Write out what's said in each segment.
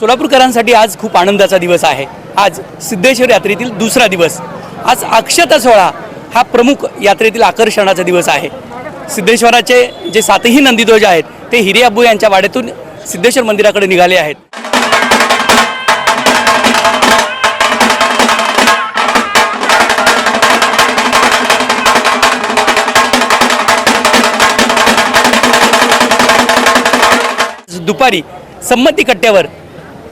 सोलापूरकरांसाठी आज खूप आनंदाचा दिवस आहे. आज सिद्धेश्वर यात्रेतील दुसरा दिवस. आज अक्षता सोहळा हा प्रमुख यात्रेतील आकर्षणाचा दिवस आहे. सिद्धेश्वराचे जे सातही नंदीध्वज आहेत ते हिरे अब्बू यांच्या वाड्यातून सिद्धेश्वर मंदिराकडे निघाले आहेत. दुपारी संमती कट्ट्यावर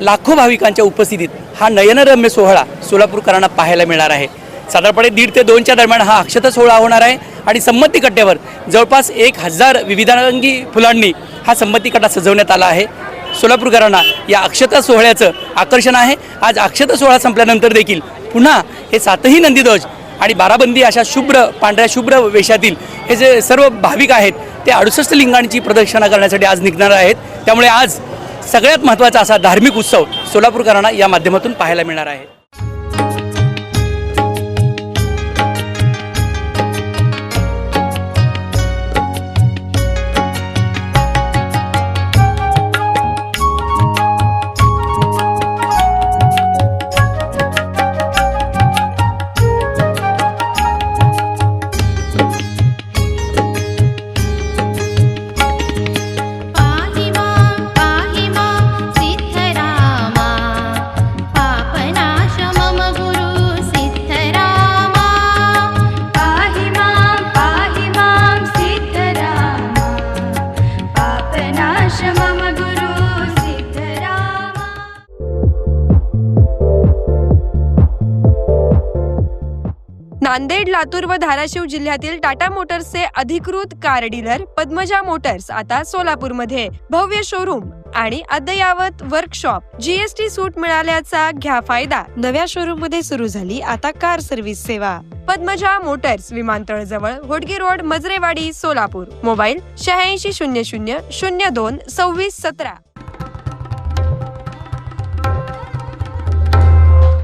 लाखो भाविकांच्या उपस्थितीत हा नयनरम्य सोहळा सोलापूरकरांना पाहायला मिळणार आहे. साधारणपणे दीड ते दोनच्या दरम्यान हा अक्षता सोहळा होणार आहे आणि संमती कट्ट्यावर जवळपास एक हजार विविधांगी फुलांनी हा संमती कट्टा सजवण्यात आला आहे. सोलापूरकरांना या अक्षता सोहळ्याचं आकर्षण आहे. आज अक्षता सोहळा संपल्यानंतर देखील पुन्हा हे सातही नंदीध्वज आणि बाराबंदी अशा शुभ्र पांढऱ्या शुभ्र वेशातील हे जे सर्व भाविक आहेत ते अडुसष्ट लिंगांची प्रदक्षिणा करण्यासाठी आज निघणार आहेत. त्यामुळे आज सगळ्यात महत्त्वाचा असा धार्मिक उत्सव सोलापूरकरांना या माध्यमातून पाहायला मिळणार आहे. 是妈妈。नांदेड लातूर व धाराशिव जिल्ह्यातील टाटा मोटर्सचे अधिकृत कार डीलर पद्मजा मोटर्स आता सोलापूरमध्ये. भव्य शोरूम आणि अद्ययावत वर्कशॉप जीएसटी सूट मिळाल्याचा घ्या फायदा. नव्या शोरूममध्ये सुरू झाली आता कार सर्व्हिस सेवा. पद्मजा मोटर्स विमानतळ जवळ होडगी रोड मजरेवाडी सोलापूर. मोबाईल शहाऐंशी शून्य शून्य शून्य दोन सव्वीस सतरा.